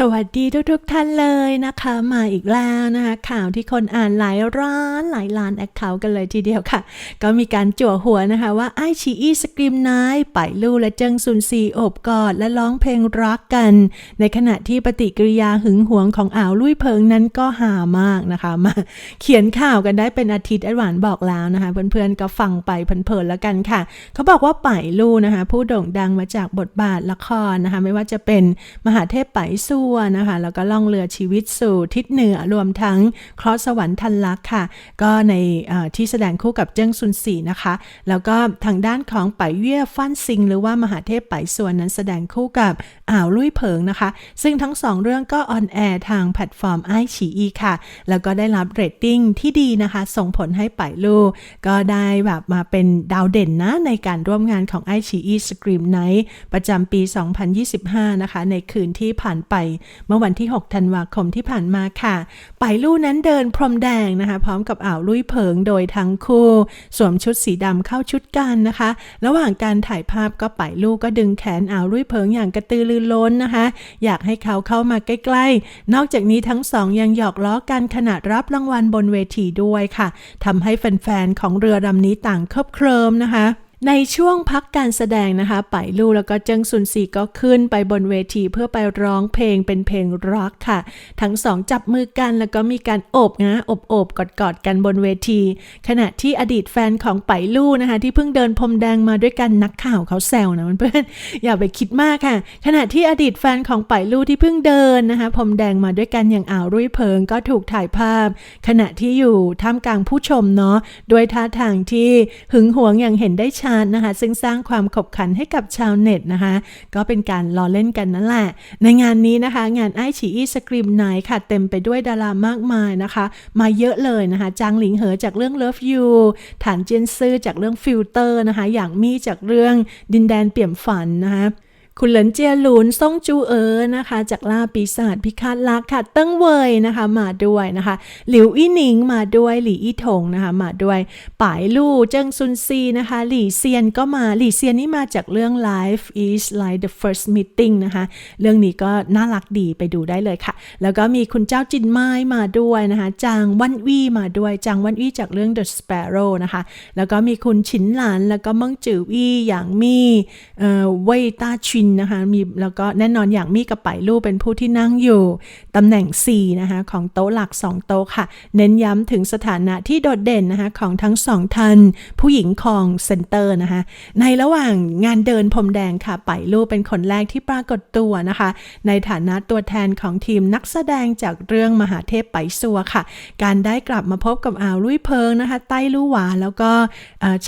สวัสดีทุกๆท่านเลยนะคะ มาอีกแล้วนะคะข่าวที่คนอ่านหลายร้านหลายล้านแอคเคาท์กันเลยทีเดียวค่ะ ก็มีการจั่วหัวนะคะว่าไอชีอีสกรีมไนไปลู่และเจิงซุนซีโอบกอดและร้องเพลงรักกัน ในขณะที่ปฏิกิริยาหึงหวงของอ่าวลุยเพิงนั้นก็หามากนะคะมาเขียนข่าวกันได้เป็นอาทิตย์แอดหวานบอกแล้วนะคะ เพื่อนๆก็ฟังไปเพลินๆแล้วกันค่ะ เขาบอกว่าไปลู่นะคะ ผู้โด่งดังมาจากบทบาทละครนะคะ ไม่ว่าจะเป็นมหาเทพไปัวนะคะ แล้วก็ล่องเรือชีวิตสู่ทิศเหนือรวมทั้งครอสสวรรค์ทันลักษ์ค่ะ ก็ในที่แสดงคู่กับเจิ้งซุนสีนะคะ แล้วก็ทางด้านของไปเยี่ยฟั่นซิง หรือว่ามหาเทพไปส่วนนั้นแสดงคู่กับอ่าวลุยเผิงนะคะ ซึ่งทั้งสองเรื่องก็ออนแอร์ทางแพลตฟอร์มไอฉีอีค่ะ แล้วก็ได้รับเรตติ้งที่ดีนะคะ ส่งผลให้ไปลูก็ได้แบบมาเป็นดาวเด่นนะ ในการร่วมงานของไอฉีอีสกรีมไนท์ประจำปี 2025 นะคะ ในคืนที่ผ่านไปเมื่อวันที่ 6 ธันวาคมที่ผ่านมาค่ะไปลู่นั้นเดินพรมแดงนะคะ พร้อมกับอ่าวลุยเผิงโดยทั้งคู่ สวมชุดสีดำเข้าชุดกันนะคะ ระหว่างการถ่ายภาพก็ไปลู่ก็ดึงแขนอ่าวลุยเผิงอย่างกระตือรือร้นนะคะ อยากให้เขาเข้ามาใกล้ๆ นอกจากนี้ทั้งสองยังหยอกล้อกันขณะรับรางวัลบนเวทีด้วยค่ะทำให้แฟนๆของเรือลำนี้ต่างเคลิบเคลิมนะคะ ในช่วงพักการแสดงนะคะไปลู่แล้วก็เจิงซุนซีก็ขึ้นไปบนเวทีเพื่อไปร้องเพลงเป็นเพลงร็อกค่ะ ทั้งสองจับมือกันแล้วก็มีการโอบนะอบโอบกอดกอดกันบนเวที ขณะที่อดีตแฟนของไปลู่นะคะ ที่เพิ่งเดินพรมแดงมาด้วยกันนักข่าวเขาแซวนะเพื่อนอย่าไปคิดมากค่ะ ขณะที่อดีตแฟนของไปลู่ที่เพิ่งเดินนะคะพรมแดงมาด้วยกันอย่างอ่าวรุ่ยเพิงก็ถูกถ่ายภาพ ขณะที่อยู่ท่ามกลางผู้ชมเนาะด้วยท่าทางที่หึงหวงอย่างเห็นได้ชัดนะคะ ซึ่งสร้างความขบขันให้กับชาวเน็ตนะคะ ก็เป็นการล้อเล่นกันนั่นแหละ ในงานนี้นะคะ งานไอฉีอีสกรีมไนค่ะ เต็มไปด้วยดารามากมายนะคะ มาเยอะเลยนะคะจางหลิงเหอจากเรื่อง Love You ฐานเจนซื่อจากเรื่องฟิลเตอร์นะคะ อย่างมี่จากเรื่องดินแดนเปี่ยมฝันนะคะ คุณเหลินเจียหลุนซ่งจูเอ๋อนะคะ จากล่าปีศาจพิฆาตลักค่ะ เติ้งเวยนะคะมาด้วยนะคะ หลิวอี้หนิงมาด้วยหลี่อี้ถงนะคะมาด้วยป่ายลู่เจิ้งซุนซีนะคะ หลี่เซียนก็มาหลี่เซียนนี่มาจากเรื่อง Life is like the first meeting นะคะ เรื่องนี้ก็น่ารักดีไปดูได้เลยค่ะ แล้วก็มีคุณเจ้าจินไม้มาด้วยนะคะจางวันวี่มาด้วยจางวันวี่จากเรื่อง The Sparrow นะคะ แล้วก็มีคุณฉินหลานแล้วก็เมิงจือวี่อย่างมี่เอ่อเว่ยต้าชินนะคะมีแล้วก็แน่นอนอย่างมีกับไปลู่เป็นผู้ที่นั่งอยู่ตำแหน่ง 4 นะคะ ของโต๊ะหลัก 2 โต๊ะค่ะ เน้นย้ำถึงสถานะที่โดดเด่นนะคะของทั้งสองท่านผู้หญิงของเซนเตอร์นะคะในระหว่างงานเดินพรมแดงค่ะไปลู่เป็นคนแรกที่ปรากฏตัวนะคะ ในฐานะตัวแทนของทีมนักแสดงจากเรื่องมหาเทพไปซัวค่ะ การได้กลับมาพบกับอ่าวลุยเพิงนะคะ ใต้ลู่หวาแล้วก็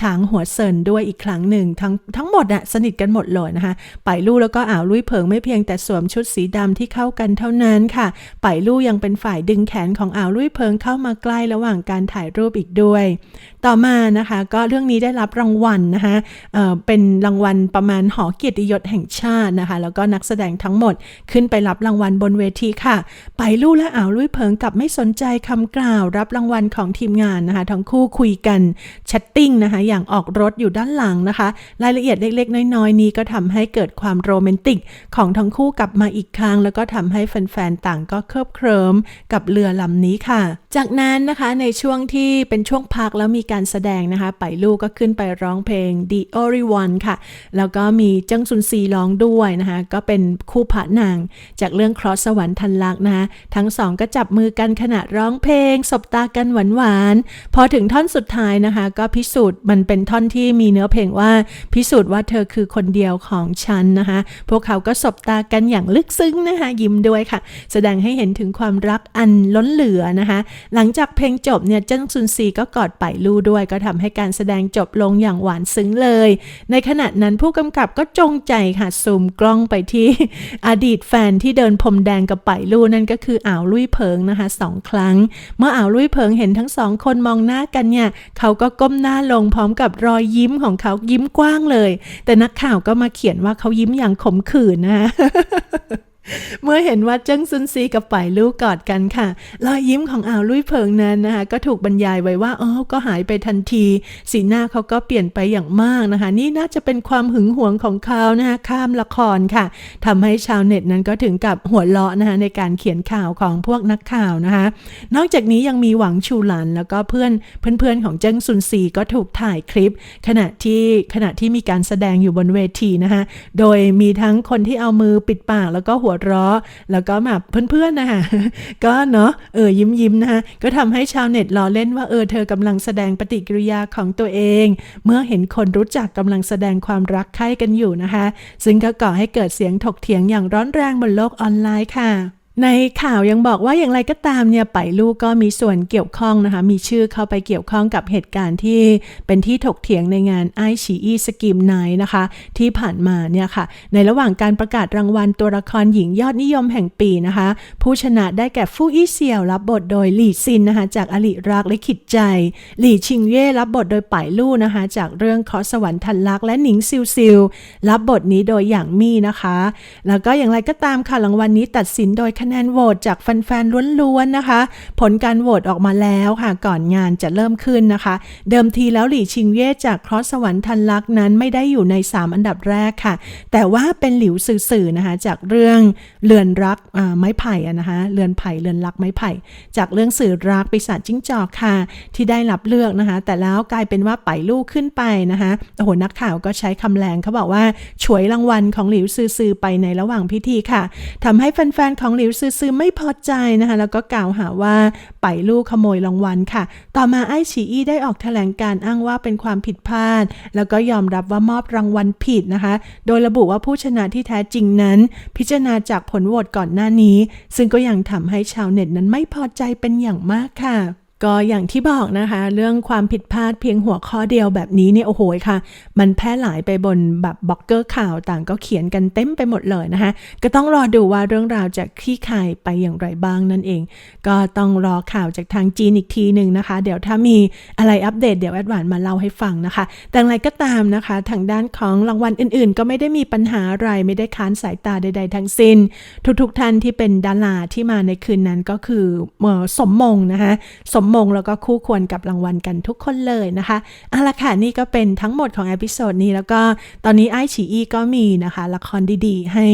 ฉางหัวเซินด้วยอีกครั้งหนึ่งทั้งทั้งหมดอะสนิทกันหมดเลยนะคะไปลู่แล้วก็อ่าวลุยเพิงไม่เพียงแต่สวมชุดสีดำที่เข้ากันเท่านั้นค่ะไปลู่ยังเป็นฝ่ายดึงแขนของอ่าวลุยเพิงเข้ามาใกล้ระหว่างการถ่ายรูปอีกด้วย ต่อมานะคะก็เรื่องนี้ได้รับรางวัลนะคะเอ่อเป็นรางวัลประมาณหอเกียรติยศแห่งชาตินะคะ แล้วก็นักแสดงทั้งหมดขึ้นไปรับรางวัลบนเวทีค่ะ ไปลู่และอ่าวลุยเพิงกลับไม่สนใจคำกล่าว รับรางวัลของทีมงานนะคะ ทั้งคู่คุยกันแชทติ้งนะคะ อย่างออกรถอยู่ด้านหลังนะคะ รายละเอียดเล็กๆ น้อยๆ นี้ก็ทำให้เกิดความโรแมนติกของทั้งคู่กลับมาอีกครั้ง แล้วก็ทำให้แฟนๆ ต่างก็เคลิบเคลิ้มกับเรือลำนี้ค่ะ จากนั้นนะคะในช่วงที่เป็นช่วงพักแล้วมีการแสดงนะคะไปลู่ก็ขึ้นไปร้องเพลง The Only One ค่ะ แล้วก็มีเจิ้งซุนซีร้องด้วยนะคะก็เป็นคู่พระนาง จากเรื่องครอสสวรรค์ทันลักษณ์นะคะทั้งสองก็จับมือกันขณะร้องเพลง สบตากันหวานๆพอถึงท่อนสุดท้ายนะคะ ก็พิสูจน์มันเป็นท่อนที่มีเนื้อเพลงว่าพิสูจน์ว่าเธอคือคนเดียวของฉันนะคะพวกเขาก็สบตากันอย่างลึกซึ้งนะคะยิ้มด้วยค่ะ แสดงให้เห็นถึงความรักอันล้นเหลือนะคะ หลังจากเพลงจบเนี่ยเจิ้งซุนซีก็กอดไปลู่ด้วย ก็ทำให้การแสดงจบลงอย่างหวานซึ้งเลย ในขณะนั้นผู้กำกับก็จงใจค่ะซูมกล้องไปที่อดีตแฟนที่เดินพรมแดงกับไปลู่นั่นก็คืออ่าวลุยเพิงนะคะสองครั้ง เมื่ออ่าวลุยเพิงเห็นทั้งสองคนมองหน้ากันเนี่ยเขาก็ก้มหน้าลงพร้อมกับรอยยิ้มของเขายิ้มกว้างเลย แต่นักข่าวก็มาเขียนว่าเขายิ้มอย่างขมขื่นนะคะ เมื่อเห็นว่าเจิ้งซุนซีกับป่ายลู่กอดกันค่ะรอยยิ้มของอ่าวลุยเพิงนั้นนะคะ ก็ถูกบรรยายไว้ว่าอ๋อก็หายไปทันที สีหน้าเขาก็เปลี่ยนไปอย่างมากนะคะ นี่น่าจะเป็นความหึงหวงของเขานะคะข้ามละครค่ะทำให้ชาวเน็ตนั้นก็ถึงกับหัวเราะนะคะในการเขียนข่าวของพวกนักข่าวนะคะ นอกจากนี้ยังมีหวังชูหลันแล้วก็เพื่อนเพื่อนๆของเจิ้งซุนซีก็ถูกถ่ายคลิป ขณะที่ขณะที่มีการแสดงอยู่บนเวทีนะคะโดยมีทั้งคนที่เอามือปิดปากแล้วก็หัวเราะ แล้วก็แบบเพื่อนๆนะคะก็เนาะเออยิ้มยิ้มนะคะก็ทำให้ชาวเน็ตล้อเล่นว่าเออเธอกำลังแสดงปฏิกิริยาของตัวเอง เมื่อเห็นคนรู้จักกำลังแสดงความรักใคร่กันอยู่นะคะ ซึ่งก็ก่อให้เกิดเสียงถกเถียงอย่างร้อนแรงบนโลกออนไลน์ค่ะ ในข่าวยังบอกว่าอย่างไรก็ตามเนี่ยไปลูกก็มีส่วนเกี่ยวข้องนะคะ มีชื่อเข้าไปเกี่ยวข้องกับเหตุการณ์ที่เป็นที่ถกเถียงในงานไอชีอีสกิมไนนะคะ ที่ผ่านมาเนี่ยค่ะ ในระหว่างการประกาศรางวัลตัวละครหญิงยอดนิยมแห่งปีนะคะ ผู้ชนะได้แก่ฟู่อี้เซียวรับบทโดยหลี่ซินนะคะ จากอลิรักและขิดใจ หลี่ชิงเย่รับบทโดยไปลู่นะคะ จากเรื่องขอสวรรค์ทันลักและหนิงซิวซิวรับบทนี้โดยอย่างมี่นะคะ แล้วก็อย่างไรก็ตามค่ะรางวัลนี้ตัดสินโดยคะแนนโหวตจากแฟนๆล้วนๆนะคะ ผลการโหวตออกมาแล้วค่ะ ก่อนงานจะเริ่มขึ้นนะคะ เดิมทีแล้วหลี่ชิงเย่จากครอสสวรรค์ทันลักนั้นไม่ได้อยู่ใน 3 อันดับแรกค่ะ แต่ว่าเป็นหลิวสื่อๆนะคะ จากเรื่องเรือนรักไม้ไผ่นะคะเรือนไผ่เรือนรักไม้ไผ่ จากเรื่องสื่อรักปีศาจจิ้งจอกค่ะ ที่ได้รับเลือกนะคะ แต่แล้วกลายเป็นว่าไปลูกขึ้นไปนะคะโอ้โหนักข่าวก็ใช้คำแรงเขาบอกว่าฉวยรางวัลของหลิวซือๆไปในระหว่างพิธีค่ะทำให้แฟนๆของหลิวซือๆไม่พอใจนะคะ แล้วก็กล่าวหาว่าไปลูกขโมยรางวัลค่ะ ต่อมาไอ้ฉีอี้ได้ออกแถลงการอ้างว่าเป็นความผิดพลาด แล้วก็ยอมรับว่ามอบรางวัลผิดนะคะ โดยระบุว่าผู้ชนะที่แท้จริงนั้น พิจารณาจากผลโหวตก่อนหน้านี้ ซึ่งก็ยังทำให้ชาวเน็ตนั้นไม่พอใจเป็นอย่างมากค่ะ ก็อย่างที่บอกนะคะ เรื่องความผิดพลาดเพียงหัวข้อเดียวแบบนี้เนี่ยโอ้โหค่ะ มันแพร่หลายไปบนแบบบล็อกเกอร์ข่าวต่างก็เขียนกันเต็มไปหมดเลยนะคะ ก็ต้องรอดูว่าเรื่องราวจะคลี่คลายไปอย่างไรบ้างนั่นเอง ก็ต้องรอข่าวจากทางจีนอีกทีหนึ่งนะคะ เดี๋ยวถ้ามีอะไรอัปเดตเดี๋ยวแอดวานมาเล่าให้ฟังนะคะ แต่อย่างไรก็ตามนะคะ ทางด้านของรางวัลอื่น ๆ ก็ไม่ได้มีปัญหาอะไรไม่ได้ค้านสายตาใด ๆ ทั้งสิ้น ทุก ๆ ท่านที่เป็นดาราที่มาในคืนนั้นก็คืออสมมงนะคะสมมงแล้วก็คู่ควรกับรางวัลกันทุกคนเลยนะคะเอาละค่ะนี่ก็เป็นทั้งหมดของเอพิโซดนี้แล้วก็ตอนนี้ไอฉีอีก็มีนะคะ ละครดีๆ ให้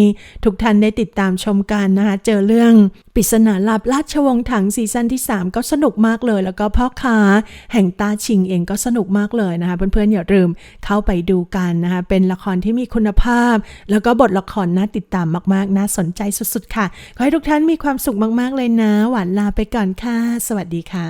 ทุกท่านได้ติดตามชมกันนะคะ เจอเรื่องปริศนาลับราชวงศ์ถังซีซั่นที่ 3 ก็สนุกมากเลย แล้วก็พ่อค้าแห่งตาชิงเองก็สนุกมากเลยนะคะ เพื่อนๆอย่าลืมเข้าไปดูกันนะคะ เป็นละครที่มีคุณภาพ แล้วก็บทละครน่าติดตามมากๆน่าสนใจสุดๆค่ะ ขอให้ทุกท่านมีความสุขมากๆเลยนะ หวานลาไปก่อนค่ะ สวัสดีค่ะ